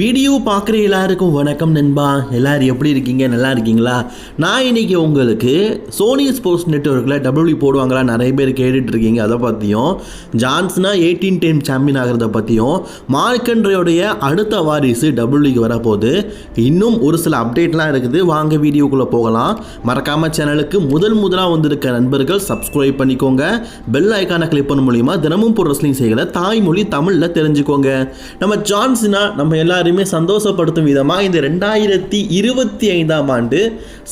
Video பார்க்குற எல்லாருக்கும் வணக்கம் நண்பா. எல்லோரும் எப்படி இருக்கீங்க? நல்லா இருக்கீங்களா? நான் இன்னைக்கு உங்களுக்கு சோனி ஸ்போர்ட்ஸ் நெட்ஒர்க்கில் டபிள்யூ போடுவாங்களா நிறைய பேர் கேட்டுட்ருக்கீங்க அதை பற்றியும் ஜான்ஸ்னா எயிட்டீன் டைம் சாம்பியன் ஆகிறத பற்றியும் மார்க்கண்ட்ரையோடைய அடுத்த வாரிசு டபிள்யூக்கு வரப்போகுது. இன்னும் ஒரு சில அப்டேட்லாம் இருக்குது. வாங்க வீடியோக்குள்ளே போகலாம். மறக்காமல் சேனலுக்கு முதல் முதலாக வந்திருக்க நண்பர்கள் சப்ஸ்கிரைப் பண்ணிக்கோங்க. பெல் ஐக்கானை கிளிக் பண்ண மூலிமா தினமும் போடுற ரெஸ்லிங் செய்கிற தாய்மொழி தமிழில் தெரிஞ்சுக்கோங்க. நம்ம ஜான்ஸ்னா நம்ம எல்லாருமே எல்லாருமே சந்தோஷப்படுத்தும் விதமாக இந்த ரெண்டாயிரத்தி இருபத்தி ஐந்தாம் ஆண்டு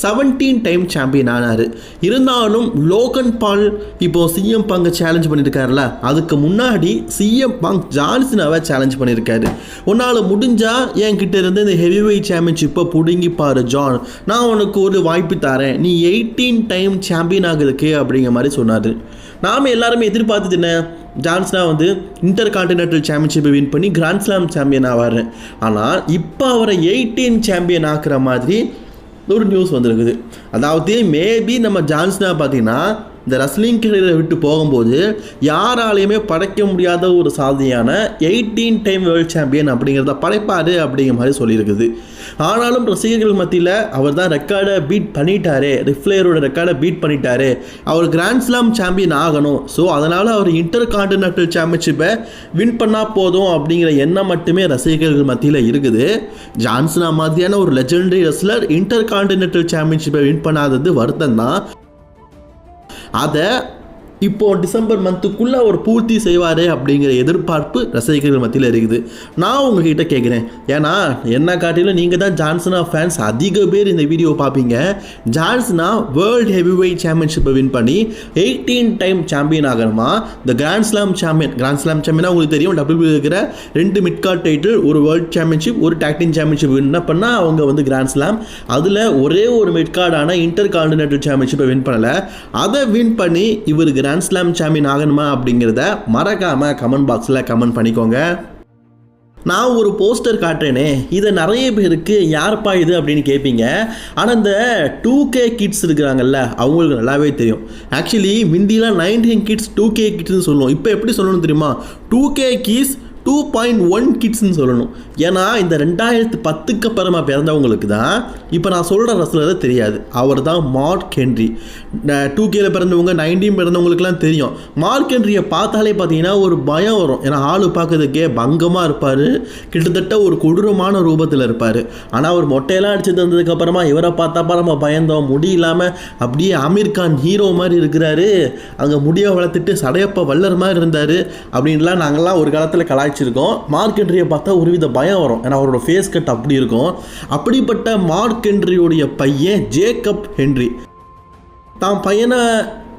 செவன்டீன் டைம் சாம்பியன் ஆனார். இருந்தாலும் லோகன் பால் இப்போது சிஎம் பங்கை சேலஞ்ச் பண்ணியிருக்காருல அதுக்கு முன்னாடி சிஎம் பங்க் ஜான்சினாவை சேலஞ்ச் பண்ணியிருக்காரு உன்னால் முடிஞ்சால் என்கிட்ட இருந்து இந்த ஹெவி வெயிட் சாம்பியன்ஷிப்பை பிடுங்கி பாரு ஜான். நான் உனக்கு ஒரு வாய்ப்பு தரேன். நீ எயிட்டீன் டைம் சாம்பியன் ஆகுதுக்கு அப்படிங்கிற மாதிரி சொன்னார். நாம் எல்லாருமே எதிர்பார்த்தது என்ன? ஜான்ஸ்னா வந்து இன்டர் கான்டினென்டல் சாம்பியன்ஷிப்பை வின் பண்ணி கிராண்ட்ஸ்லாம் சாம்பியன் ஆவார். ஆனால் இப்போ அவரை எயிட்டீன் சாம்பியன் ஆக்குற மாதிரி ஒரு நியூஸ் வந்திருக்குது. அதாவது மேபி நம்ம ஜான்ஸ்னா பார்த்தீங்கன்னா இந்த ரஸ்லிங் கரியரை விட்டு போகும்போது யாராலையுமே படைக்க முடியாத ஒரு சாதனையான எயிட்டீன் டைம் வேர்ல்ட் சாம்பியன் அப்படிங்கிறத படைப்பார் அப்படிங்கிற மாதிரி சொல்லியிருக்குது. ஆனாலும் ரசிகர்கள் மத்தியில் அவர் தான் ரெக்கார்டை பீட் பண்ணிட்டாரு. ரிஃப்ளேயரோட ரெக்கார்டை பீட் பண்ணிட்டாரு. அவர் கிராண்ட் ஸ்லாம் சாம்பியன் ஆகணும். ஸோ அதனால் அவர் இன்டர் கான்டினென்டல் சாம்பியன்ஷிப்பை வின் பண்ணால் போதும் அப்படிங்கிற எண்ணம் மட்டுமே ரசிகர்கள் மத்தியில் இருக்குது. ஜான்சனா மாதிரியான ஒரு லெஜெண்டரி ரெஸ்லர் இன்டர் கான்டினென்டல் சாம்பியன்ஷிப்பை வின் பண்ணாதது வருத்தம் தான் அதை இப்போ டிசம்பர் மந்த்துக்குள்ளே அவர் பூர்த்தி செய்வார் அப்படிங்கிற எதிர்பார்ப்பு ரசிகர்கள் மத்தியில் இருக்குது. நான் உங்ககிட்ட கேட்குறேன் ஏன்னா என்ன காட்டிலும் நீங்கள் தான் ஜான்சனா ஃபேன்ஸ் அதிக பேர் இந்த வீடியோ பார்ப்பீங்க. ஜான்சனா வேர்ல்டு ஹெவி வெயிட் சாம்பியன்ஷிப்பை வின் பண்ணி எயிட்டீன் டைம் சாம்பியன் ஆகணுமா? இந்த grand slam champion grand slam சாம்பியனாக உங்களுக்கு தெரியும். டபிள்யூ இருக்கிற ரெண்டு மிட்கார்ட் டைட்டில் ஒரு வேர்ல்ட் சாம்பியன்ஷிப் ஒரு டாக்டின் சாம்பியன்ஷிப் வின் பண்ணால் அவங்க வந்து கிராண்ட் ஸ்லாம் அதில் ஒரே ஒரு மிட்கார்டான இன்டர் கான்டினென்டல் சாம்பியன்ஷிப்பை வின் பண்ணலை. அதை வின் பண்ணி இவர் கிராண்ட் ஸ்லாம் சாம்பியன் ஆகணுமா அப்படிங்கிறத மறக்காமல் கமெண்ட் பாக்ஸில் கமெண்ட் பண்ணிக்கோங்க. நான் ஒரு போஸ்டர் காட்டுறேனே இதை நிறைய பேருக்கு யார்ப்பா இது அப்படின்னு கேட்பீங்க ஆனால் இந்த டூ கே கிட்ஸ் இருக்கிறாங்கல்ல அவங்களுக்கு நல்லாவே தெரியும். ஆக்சுவலி மிந்திலாம் நைன்டீன் கிட்ஸ் டூ கே கிட்ஸ்னு சொல்லுவோம். இப்போ எப்படி சொல்லணும் தெரியுமா? Two K kids two point one கிட்ஸ்னு சொல்லணும். ஏன்னா இந்த ரெண்டாயிரத்து பத்துக்கு அப்புறமா பிறந்தவங்களுக்கு தான் இப்போ நான் சொல்கிற ரசலரை தெரியாது. அவர் தான் மார்க் ஹென்ரி டூ கேல பிறந்தவங்க நைன்டீன் பிறந்தவங்களுக்குலாம் தெரியும். மார்க் ஹென்ரியை பார்த்தாலே பார்த்தீங்கன்னா ஒரு பயம் வரும். ஏன்னா ஆள் பார்க்கறதுக்கே பங்கமாக இருப்பார். கிட்டத்தட்ட ஒரு கொடூரமான ரூபத்தில் இருப்பார். ஆனால் அவர் மொட்டையெல்லாம் அடிச்சு தந்ததுக்கப்புறமா இவரை பார்த்தாப்பா நம்ம பயந்தோம். முடி இல்லாமல் அப்படியே அமீர் கான் ஹீரோ மாதிரி இருக்கிறாரு. அங்கே முடியை வளர்த்துட்டு சடையப்ப வல்லர் மாதிரி இருந்தார். அப்படின்லாம் நாங்கள்லாம் ஒரு காலத்தில் கலாய்ச்சிருக்கோம் மார்க் ஹென்ரியை பார்த்தா ஒருவித பயம் வரும். ஏன்னா அவரோட ஃபேஸ் கட் அப்படி இருக்கும். அப்படிப்பட்ட மார்க் ஹென்ரியோடைய பையன் ஜேக்கப் ஹென்ரி தான் பையனை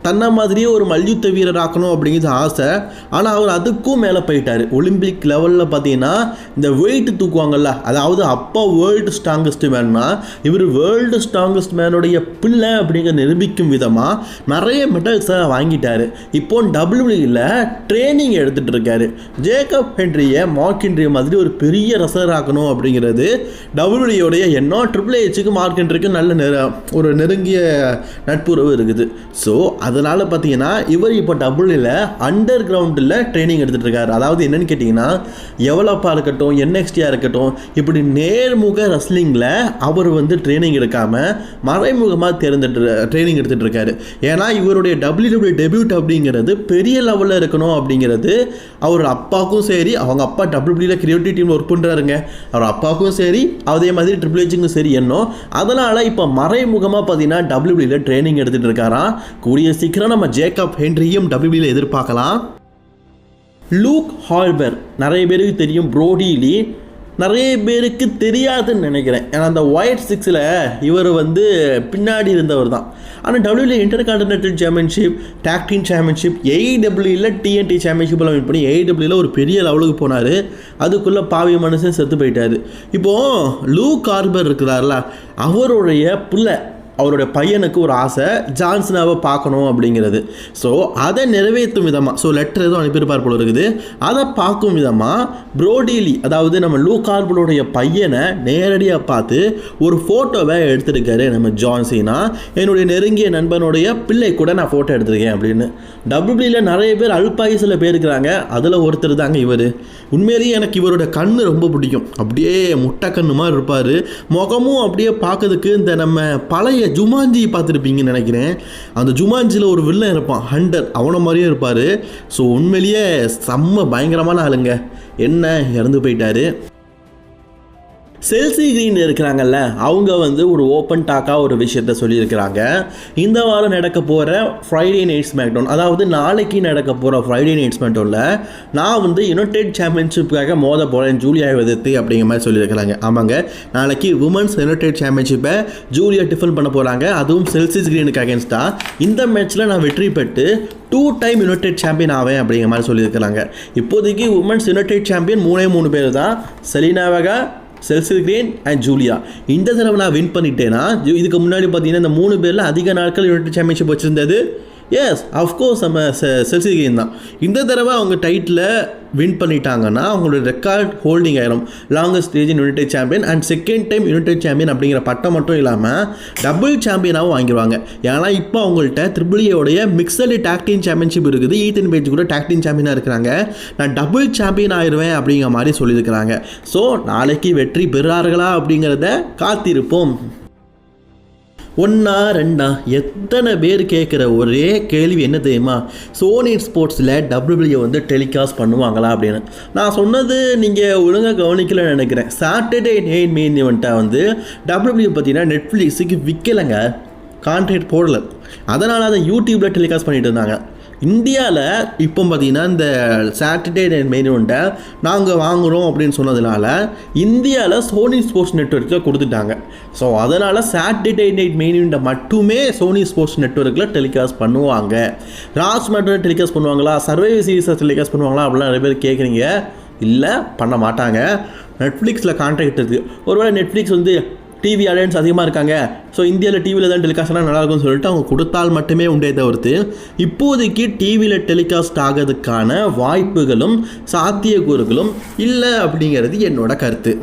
தன்னை மாதிரியே ஒரு மல்யுத்த வீரர் ஆக்கணும் அப்படிங்கிறது ஆசை. ஆனால் அவர் அதுக்கும் மேலே போயிட்டார். ஒலிம்பிக் லெவலில் பார்த்தீங்கன்னா இந்த வெயிட் தூக்குவாங்கல்ல அதாவது அப்பா வேர்ல்டு ஸ்ட்ராங்கஸ்ட் மேன்னா இவர் வேர்ல்டு ஸ்ட்ராங்கஸ்ட் மேனுடைய பிள்ளை அப்படிங்கிற நிரூபிக்கும் விதமாக நிறைய மெடல்ஸை வாங்கிட்டார். இப்போ டபிள்யூஇல ட்ரைனிங் எடுத்துகிட்டு இருக்காரு. ஜேக்கப் ஹென்ரியை மார்க் மாதிரி ஒரு பெரிய ரசர் ஆக்கணும் அப்படிங்கிறது டபிள்யூடியோடைய எண்ணம். ட்ரிபிள் ஏச்சுக்கு மார்க் நல்ல நெரு ஒரு நெருங்கிய நட்புறவு இருக்குது. ஸோ அதனால் பார்த்தீங்கன்னா இவர் இப்போ டபுளில் அண்டர் கிரவுண்டில் ட்ரைனிங் எடுத்துகிட்டு இருக்காரு அதாவது என்னென்னு கேட்டிங்கன்னா எவலப்பாக இருக்கட்டும் என்எக்ஸ்டியாக இருக்கட்டும் இப்படி நேர்முக ரஸ்லிங்கில் அவர் வந்து ட்ரைனிங் எடுக்காமல் மறைமுகமாக தேர்ந்துட்டு ட்ரைனிங் எடுத்துகிட்டு இருக்காரு ஏன்னா இவருடைய டபிள்யூ டபிள்யூ டெபியூட் அப்படிங்கிறது பெரிய லெவலில் இருக்கணும் அப்படிங்கிறது அவர் அப்பாவுக்கும் சரி அவங்க அப்பா டபிள்யூபிள்யூல கிரியேட்டிவ் டீம் ஒர்க் பண்ணுறாருங்க அவர் அப்பாவுக்கும் சரி அதே மாதிரி ட்ரிபிள் ஹெச்சுக்கும் சரி என்னோ அதனால் இப்போ மறைமுகமாக பார்த்தீங்கன்னா டபிள்யூபிள்யூல ட்ரைனிங் எடுத்துகிட்டு இருக்காராம் கூடிய சீக்கிரம் நம்ம ஜேக்கப் ஹென்ரியும் டபிள்யூபியில் எதிர்பார்க்கலாம். லூக் ஹால்பர் நிறைய பேருக்கு தெரியும் ப்ரோடிலி நிறைய பேருக்கு தெரியாதுன்னு நினைக்கிறேன். ஏன்னா அந்த ஒயிட் சிக்ஸில் இவர் வந்து பின்னாடி இருந்தவர் தான். ஆனால் டபிள்யூல inter continental championship tag team championship ஏஇடபிள்யூல TNT சாம்பியன்ஷிப்லாம் வின் பண்ணி ஏஇடபிள்யூல ஒரு பெரிய லெவலுக்கு போனார். அதுக்குள்ளே பாவி மனுஷன் செத்து போயிட்டார். இப்போது லூ கார்பர் இருக்கிறார்ல அவருடைய பிள்ளை அவருடைய பையனுக்கு ஒரு ஆசை ஜான்சனாவை பார்க்கணும் அப்படிங்கிறது. ஸோ அதை நிறைவேற்றும் விதமாக ஸோ லெட்டர் எதுவும் அனுப்பியிருப்பார் போல இருக்குது. அதை பார்க்கும் விதமாக ப்ரோடிலி அதாவது நம்ம லூ கார்பலோடைய பையனை நேரடியாக பார்த்து ஒரு ஃபோட்டோவை எடுத்திருக்காரு நம்ம ஜான்சினா என்னுடைய நெருங்கிய நண்பனுடைய பிள்ளை கூட நான் ஃபோட்டோ எடுத்திருக்கேன் அப்படின்னு. டபிள்யூபியில் நிறைய பேர் அல்பாயுசில் பேர் இருக்கிறாங்க. அதில் ஒருத்தர் தாங்க இவர். உண்மையிலேயே எனக்கு இவரோட கண்ணு ரொம்ப பிடிக்கும். அப்படியே முட்டை கண்ணு மாதிரி இருப்பார். முகமும் அப்படியே பார்க்கறதுக்கு இந்த நம்ம பழைய ஜுமாஞ்சி பார்த்துருப்பீங்கன்னு நினைக்கிறேன். அந்த ஜுமாஞ்சியில் ஒரு வில்லன் இருப்பான் ஹண்டர் அவனை மாதிரியே இருப்பார். ஸோ உண்மையிலேயே செம்ம பயங்கரமான ஆளுங்க. என்ன இறந்து போயிட்டாரு. செல்சி கிரீன் இருக்கிறாங்கல்ல அவங்க வந்து ஒரு ஓப்பன் டாக்காக ஒரு விஷயத்த சொல்லியிருக்கிறாங்க. இந்த வாரம் நடக்க போகிற ஃப்ரைடே நைட்ஸ் மேக்டவுன் அதாவது நாளைக்கு நடக்க போகிற ஃப்ரைடே நைட்ஸ் மேக்டவுனில் நான் வந்து யுனைடெட் சாம்பியன்ஷிப்புக்காக மோத போகிறேன் ஜூலியா எதிர்த்து அப்படிங்கிற மாதிரி சொல்லியிருக்கிறாங்க. ஆமாங்க நாளைக்கு உமன்ஸ் யுனைடெட் சாம்பியன்ஷிப்பை ஜூலியா டிஃபன் பண்ண போகிறாங்க அதுவும் செல்சிஸ் கிரீனுக்கு அகேன்ஸ்டாக இந்த மேட்ச்சில் நான் வெற்றி பெற்று டூ டைம் யுனைடெட் சாம்பியன் ஆவேன் அப்படிங்கிற மாதிரி சொல்லியிருக்கிறாங்க. இப்போதைக்கு உமன்ஸ் யுனைடெட் சாம்பியன் மூணே மூணு பேர் தான். செலினாவகா செல்சில் கிரேன் அண்ட் ஜூலியா. இந்த தடவை நான் வின் பண்ணிட்டேன்னா இதுக்கு முன்னாடி பார்த்தீங்கன்னா இந்த மூணு பேரில் அதிக நாட்கள் யுனைடெட் சாம்பியன்ஷிப் வச்சுருந்தது. எஸ் அஃப்கோர்ஸ் நம்ம செல்சி கேம் தான். இந்த தடவை அவங்க டைட்டில் வின் பண்ணிட்டாங்கன்னா அவங்களோட ரெக்கார்ட் ஹோல்டிங் ஆயிரும். Longest stage united champion and second time united champion அப்படிங்கிற பட்டம் மட்டும் இல்லாமல் டபுள் சாம்பியனாகவும் வாங்கிடுவாங்க ஏன்னா இப்போ அவங்கள்ட்ட த்ரிபிளியோடைய மிக்சடு டாக்டின் சாம்பியன்ஷிப் இருக்குது. ஈத்தன் பேஜ் கூட டாக்டின் சாம்பியனாக இருக்கிறாங்க. நான் டபுள் சாம்பியன் ஆயிடுவேன் அப்படிங்கிற மாதிரி சொல்லியிருக்கிறாங்க. ஸோ நாளைக்கு வெற்றி பெறார்களா அப்படிங்கிறத காத்திருப்போம். ஒன்றா ரெண்டா? எத்தனை பேர் கேட்குற ஒரே கேள்வி என்ன தெரியுமா? சோனி ஸ்போர்ட்ஸில் டபிள்யூபிள்யூ வந்து டெலிகாஸ்ட் பண்ணுவாங்களா அப்படின்னு. நான் சொன்னது நீங்கள் ஒழுங்காக கவனிக்கலன்னு நினைக்கிறேன். சாட்டர்டே நைட் மெயின் இவெண்ட்டை வந்து டபிள்யூபிள்யூ பார்த்தீங்கன்னா நெட்ஃப்ளிக்ஸுக்கு விற்கலைங்க கான்ட்ராக்ட் போடல. அதனால் அதை யூடியூப்பில் டெலிகாஸ்ட் பண்ணிட்டு இருந்தாங்க. இந்தியாவில் இப்போ பார்த்தீங்கன்னா இந்த சாட்டர்டே நைட் மெயின் நாங்கள் வாங்குகிறோம் அப்படின்னு சொன்னதுனால இந்தியாவில் சோனி ஸ்போர்ட்ஸ் நெட்ஒர்க்கில் கொடுத்துட்டாங்க. ஸோ அதனால் சாட்டர்டே நைட் மெயின் மட்டுமே சோனி ஸ்போர்ட்ஸ் நெட்ஒர்க்கில் டெலிகாஸ்ட் பண்ணுவாங்க. ராஸ் மேட்டர் டெலிகாஸ்ட் பண்ணுவாங்களா? சர்வே சீரிஸை டெலிகாஸ்ட் பண்ணுவாங்களா? அப்படிலாம் நிறைய பேர் கேட்குறீங்க இல்லை பண்ண மாட்டாங்க. நெட்ஃப்ளிக்ஸில் கான்ட்ராக்ட் இருக்குது ஒருவேளை நெட்ஃப்ளிக்ஸ் வந்து டிவி அலையன்ஸ் அதிகமாக இருக்காங்க. ஸோ இந்தியாவில் டிவியில் தான் டெலிகாஸ்ட் ஆனால் நல்லா இருக்கும்னு சொல்லிட்டு அவங்க கொடுத்தால் மட்டுமே உண்டே தவிர்த்து இப்போதைக்கு டிவியில் டெலிகாஸ்ட் ஆகிறதுக்கான வாய்ப்புகளும் சாத்தியக்கூறுகளும் இல்லை அப்படிங்கிறது என்னோட கருத்து.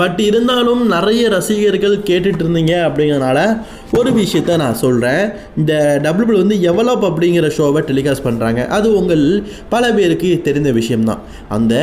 பட் இருந்தாலும் நிறைய ரசிகர்கள் கேட்டுட்டு இருந்தீங்க அப்படிங்கிறனால ஒரு விஷயத்த நான் சொல்கிறேன் இந்த டபுள்யூ வந்து எவலப் அப்படிங்கிற ஷோவை டெலிகாஸ்ட் பண்ணுறாங்க அது உங்கள் பல பேருக்கு தெரிந்த விஷயம்தான். அந்த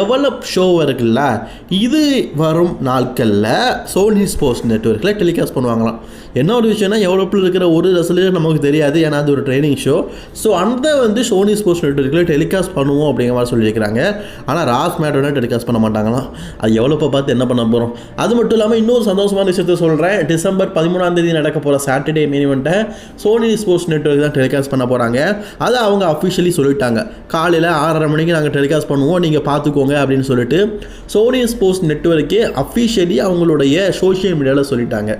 எவலப் ஷோ இருக்குல்ல இது வரும் நாட்களில் சோனி ஸ்போர்ட்ஸ் நெட்ஒர்க்கில் டெலிகாஸ்ட் பண்ணுவாங்களாம். என்ன ஒரு விஷயம்னா எவலப்பில் இருக்கிற ஒரு ரசிகர் நமக்கு தெரியாது ஏன்னா அது ஒரு ட்ரைனிங் ஷோ ஸோ அந்த வந்து சோனி ஸ்போர்ட்ஸ் நெட்ஒர்க்கில் டெலிகாஸ்ட் பண்ணுவோம் அப்படிங்கிற மாதிரி சொல்லியிருக்கிறாங்க. ஆனால் ராஸ் மேட்டோட டெலிகாஸ்ட் பண்ண மாட்டாங்களாம். அது எவலப்பை பார்த்து என்ன பண்ண போகிறோம் அது மட்டும் இல்லாமல் இன்னொரு சந்தோஷமான விஷயத்த சொல்கிறேன் டிசம்பர் பதிமூணாம் தேதி நடக்க போகிற சாட்டர்டே மீனிவெண்ட்டை சோனி ஸ்போர்ட்ஸ் நெட்ஒர்க் தான் டெலிகாஸ்ட் பண்ண போகிறாங்க அதை அவங்க அஃபிஷியலி சொல்லிட்டாங்க. காலையில் ஆறரை மணிக்கு நாங்கள் டெலிகாஸ்ட் பண்ணுவோம். நீங்கள் பார்த்துக்கோங்க அப்படின்னு சொல்லிட்டு சோனி ஸ்போர்ட்ஸ் நெட்ஒர்க்கே அஃபிஷியலி அவங்களுடைய சோஷியல் மீடியாவில் சொல்லிட்டாங்க.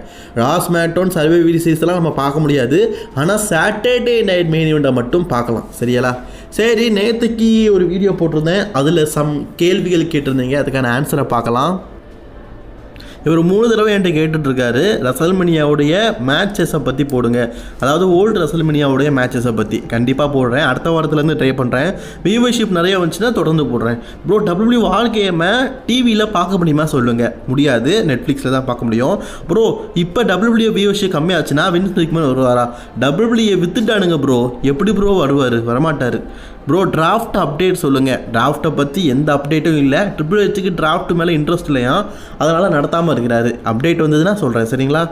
ராஸ் மேட்டோன் சர்வே விரிசீஸ்லாம் நம்ம பார்க்க முடியாது. ஆனால் சாட்டர்டே நைட் மெயின் இவெண்ட்டை மட்டும் பார்க்கலாம். சரியாலா? சரி நேற்றுக்கு ஒரு வீடியோ போட்டிருந்தேன். அதில் சம் கேள்விகள் கேட்டிருந்தீங்க. அதுக்கான ஆன்சரை பார்க்கலாம். இவர் மூணு தடவை என்கிட்ட கேட்டுட்ருக்காரு. ரசல்மனியாவுடைய மேட்சஸை பற்றி போடுங்க. அதாவது ஓல்டு ரசல்மனியாவுடைய மேட்சஸை பற்றி கண்டிப்பாக போடுறேன். அடுத்த வாரத்துலேருந்து ட்ரை பண்ணுறேன் வியூவர்ஷிப் நிறைய வந்துச்சுன்னா தொடர்ந்து போடுறேன். ப்ரோ டபிள்யூ வாழ்க்கையமை டிவியில் பார்க்க முடியுமா சொல்லுங்கள் முடியாது. நெட்ஃப்ளிக்ஸில் தான் பார்க்க முடியும். ப்ரோ இப்போ டபிள்யூ வியூவர்ஷிப் கம்மியாச்சுன்னா வின்ஸ் மேன் வருவாரா? டபிள்யூஏ வித்துட்டானுங்க ப்ரோ எப்படி ப்ரோ வருவார்? வரமாட்டார். ப்ரோ டிராஃப்ட் அப்டேட் சொல்லுங்கள் டிராஃப்ட்டை பற்றி எந்த அப்டேட்டும் இல்லை. ட்ரிபிள் ஹெச்சுக்கு டிராஃப்ட் மேலே இன்ட்ரெஸ்ட் இல்லையா? அதனால் நடத்தாமல் இருக்கிறாரு. அப்டேட் வந்ததுன்னா சொல்கிறேன் சரிங்களா?